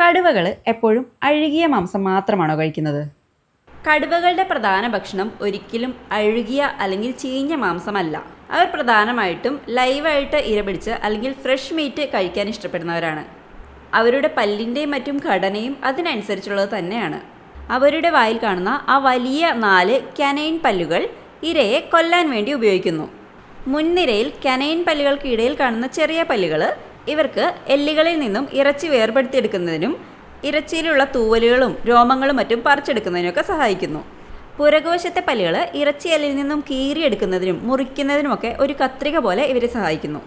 കടുവകൾ എപ്പോഴും അഴുകിയ മാംസം മാത്രമാണോ കഴിക്കുന്നത്? കടുവകളുടെ പ്രധാന ഭക്ഷണം ഒരിക്കലും അഴുകിയ അല്ലെങ്കിൽ ചീഞ്ഞ മാംസമല്ല. അവർ പ്രധാനമായിട്ടും ലൈവായിട്ട് ഇരപിടിച്ച് അല്ലെങ്കിൽ ഫ്രഷ് മീറ്റ് കഴിക്കാൻ ഇഷ്ടപ്പെടുന്നവരാണ്. അവരുടെ പല്ലിന്റെയും മറ്റും ഘടനയും അതിനനുസരിച്ചുള്ളത് തന്നെയാണ്. അവരുടെ വായിൽ കാണുന്ന ആ വലിയ നാല് കനൈൻ പല്ലുകൾ ഇരയെ കൊല്ലാൻ വേണ്ടി ഉപയോഗിക്കുന്നു. മുൻനിരയിൽ കനൈൻ പല്ലുകൾക്കിടയിൽ കാണുന്ന ചെറിയ പല്ലുകൾ ഇവർക്ക് എല്ലുകളിൽ നിന്നും ഇറച്ചി വേർപെടുത്തിയെടുക്കുന്നതിനും ഇറച്ചിയിലുള്ള തൂവലുകളും രോമങ്ങളും മറ്റും പറിച്ചെടുക്കുന്നതിനൊക്കെ സഹായിക്കുന്നു. പുരകോശത്തെ പല്ലുകൾ ഇറച്ചിയല്ലിൽ നിന്നും കീറിയെടുക്കുന്നതിനും മുറിക്കുന്നതിനുമൊക്കെ ഒരു കത്രിക പോലെ ഇവരെ സഹായിക്കുന്നു.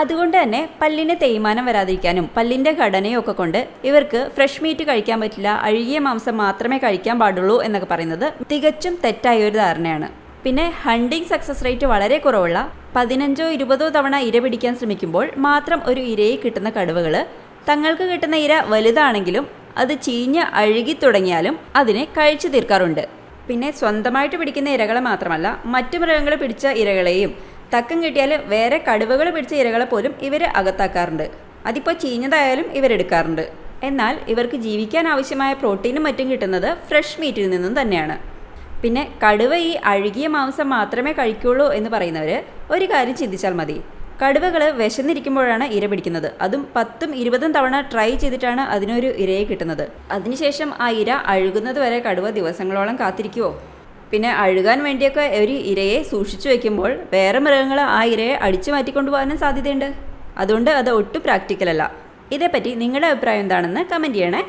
അതുകൊണ്ട് തന്നെ പല്ലിന് തേയ്മാനം വരാതിരിക്കാനും പല്ലിന്റെ ഘടനയൊക്കെ കൊണ്ട് ഇവർക്ക് ഫ്രഷ് മീറ്റ് കഴിക്കാൻ പറ്റില്ല അഴുകിയ മാംസം മാത്രമേ കഴിക്കാൻ പാടുള്ളൂ എന്നൊക്കെ പറയുന്നത് തികച്ചും തെറ്റായ ഒരു ധാരണയാണ്. പിന്നെ ഹണ്ടിങ് സക്സസ് റേറ്റ് വളരെ കുറവുള്ള പതിനഞ്ചോ ഇരുപതോ തവണ ഇര പിടിക്കാൻ ശ്രമിക്കുമ്പോൾ മാത്രം ഒരു ഇരയെ കിട്ടുന്ന കടുവകൾ തങ്ങൾക്ക് കിട്ടുന്ന ഇര വലുതാണെങ്കിലും അത് ചീഞ്ഞ് അഴുകി തുടങ്ങിയാലും അതിനെ കഴിച്ചു തീർക്കാറുണ്ട്. പിന്നെ സ്വന്തമായിട്ട് പിടിക്കുന്ന ഇരകളെ മാത്രമല്ല മറ്റു മൃഗങ്ങൾ പിടിച്ച ഇരകളെയും തക്കം കിട്ടിയാൽ വേറെ കടുവകൾ പിടിച്ച ഇരകളെ പോലും ഇവർ അകത്താക്കാറുണ്ട്. അതിപ്പോൾ ചീഞ്ഞതായാലും ഇവരെടുക്കാറുണ്ട് എന്നാൽ ഇവർക്ക് ജീവിക്കാൻ ആവശ്യമായ പ്രോട്ടീനും മറ്റും കിട്ടുന്നത് ഫ്രഷ് മീറ്റിൽ നിന്നും തന്നെയാണ്. പിന്നെ കടുവ ഈ അഴുകിയ മാംസം മാത്രമേ കഴിക്കുള്ളൂ എന്ന് പറയുന്നവർ ഒരു കാര്യം ചിന്തിച്ചാൽ മതി. കടുവകൾ വിശന്നിരിക്കുമ്പോഴാണ് ഇര പിടിക്കുന്നത്. അതും പത്തും ഇരുപതും തവണ ട്രൈ ചെയ്തിട്ടാണ് അതിനൊരു ഇരയെ കിട്ടുന്നത്. അതിനുശേഷം ആ ഇര അഴുകുന്നത് വരെ കടുവ ദിവസങ്ങളോളം കാത്തിരിക്കുമോ പിന്നെ അഴുകാൻ വേണ്ടിയൊക്കെ ഒരു ഇരയെ സൂക്ഷിച്ചു വെക്കുമ്പോൾ വേറെ മൃഗങ്ങൾ ആ ഇരയെ അടിച്ചു മാറ്റിക്കൊണ്ടുപോകാനും സാധ്യതയുണ്ട്. അതുകൊണ്ട് അത് ഒട്ടും പ്രാക്ടിക്കലല്ല ഇതേപ്പറ്റി നിങ്ങളുടെ അഭിപ്രായം എന്താണെന്ന് കമന്റ് ചെയ്യണേ.